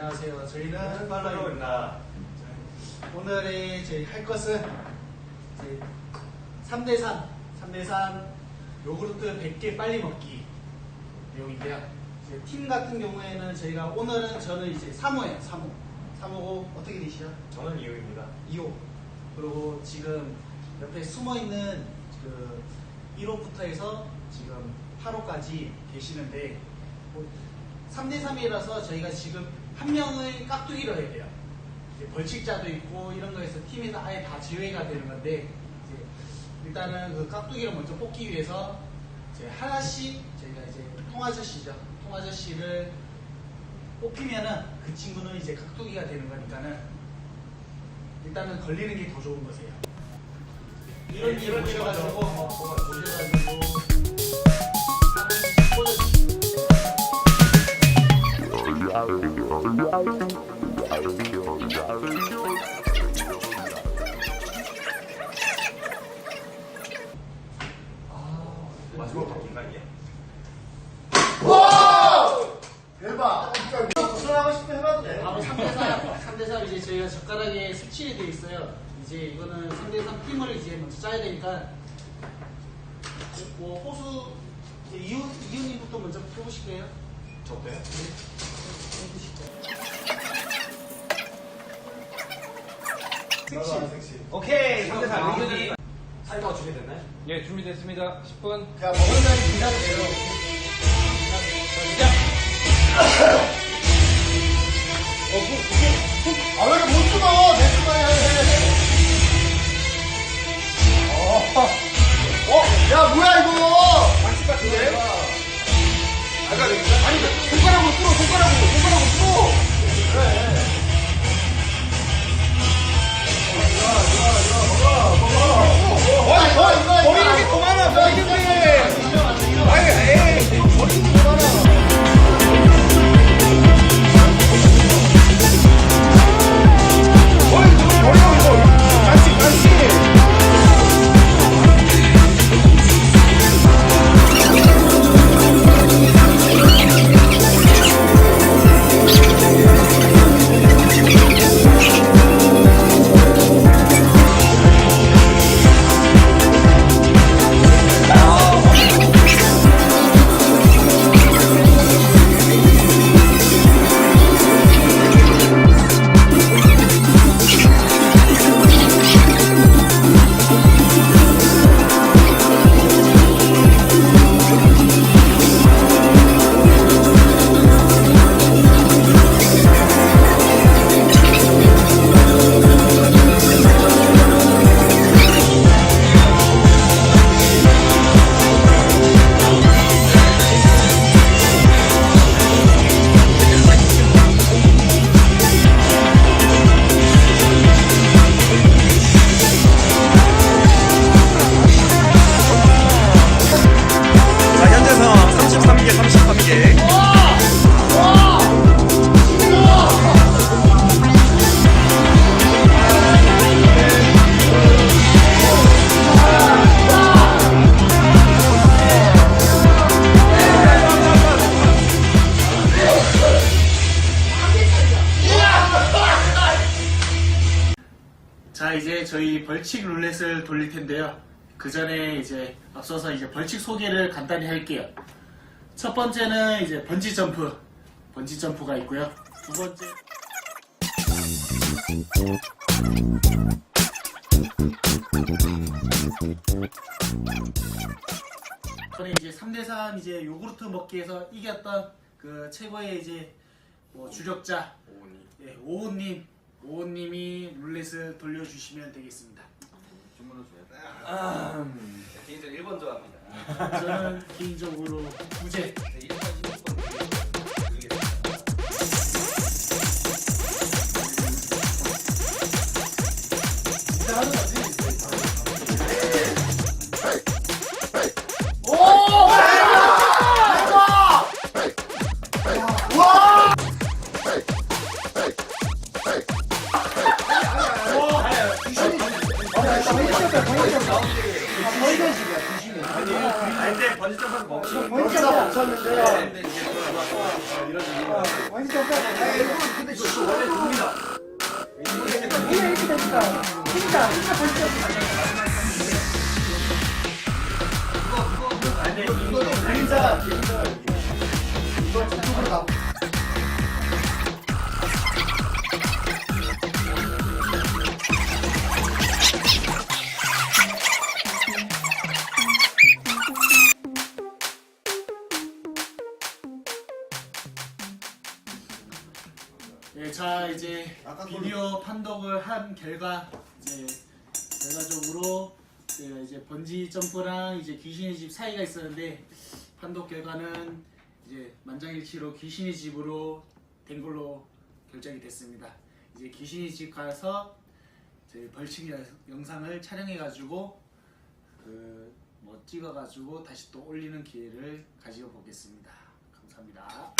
안녕하세요. 저희는. 팔로우입니다. 오늘의 저희 할 것은 이제 3대3, 3대3 요구르트 100개 빨리 먹기 내용인데요. 팀 같은 경우에는 저희가 오늘은 저는 이제 3호예요, 3호. 3호고 어떻게 되시죠? 저는 이유입니다. 2호. 그리고 지금 옆에 숨어 있는 그 1호부터 해서 지금 8호까지 계시는데 3대 3이라서 저희가 지금 한 명을 깍두기로 해야 돼요. 벌칙자도 있고 이런 거에서 팀에서 아예 다 제외가 되는 건데 일단은 그 깍두기를 먼저 뽑기 위해서 이제 하나씩 저희가 이제 통아저씨죠. 통아저씨를 뽑히면은 그 친구는 이제 깍두기가 되는 거니까는 일단은 걸리는 게 더 좋은 거세요. 이런 일 이런 일 모셔가지고 먼저. 어, 모셔가지고 3대3 젓가락에 수치이 되어 있어요. 이제 이거는 3대3 팀을 이제 먼저 짜야 되니까 뭐 호수 이유 이유님부터 먼저 펴보실게요. 저때요? 나도 안 섹시. 오케이! 3대 4 아, 민준이 타이머가 준비됐나요? 예, 준비됐습니다. 10분. 야, 먹은 자리. 어, 손가락으로, 손가락으로 뚫어. 그래. 저희 벌칙 룰렛을 돌릴 텐데요. 그 전에 이제 앞서서 이제 벌칙 소개를 간단히 할게요. 첫 번째는 이제 번지 점프, 번지 점프가 있고요. 두 번째 저는 이제 3대3 이제 요구르트 먹기에서 이겼던 그 최고의 이제 뭐 주력자 예, 오호님, 오호님이 룰렛을 돌려주시면 되겠습니다. 개인적으로 1번 좋아합니다. 저는 개인적으로 부재. 네, 근데 번지 점프는 멈추. 번지가 멈췄는데. 근데 이제 또 이런 이유가. 번지 점프. 근데 이거 원래 됩니다. 이게 이렇게 됩니다. 진짜, 진짜 번지 점프. 이거는 그림자, 그림자. 이거 저쪽으로 가. 네, 자 이제 아까 비디오 판독을 한 결과 이제 결과적으로 제가 이제 번지 점프랑 이제 귀신의 집 사이가 있었는데 판독 결과는 이제 만장일치로 귀신의 집으로 된 걸로 결정이 됐습니다. 이제 귀신의 집 가서 저희 벌칙 여- 영상을 촬영해가지고 그 뭐 찍어가지고 다시 또 올리는 기회를 가지고 보겠습니다. 감사합니다.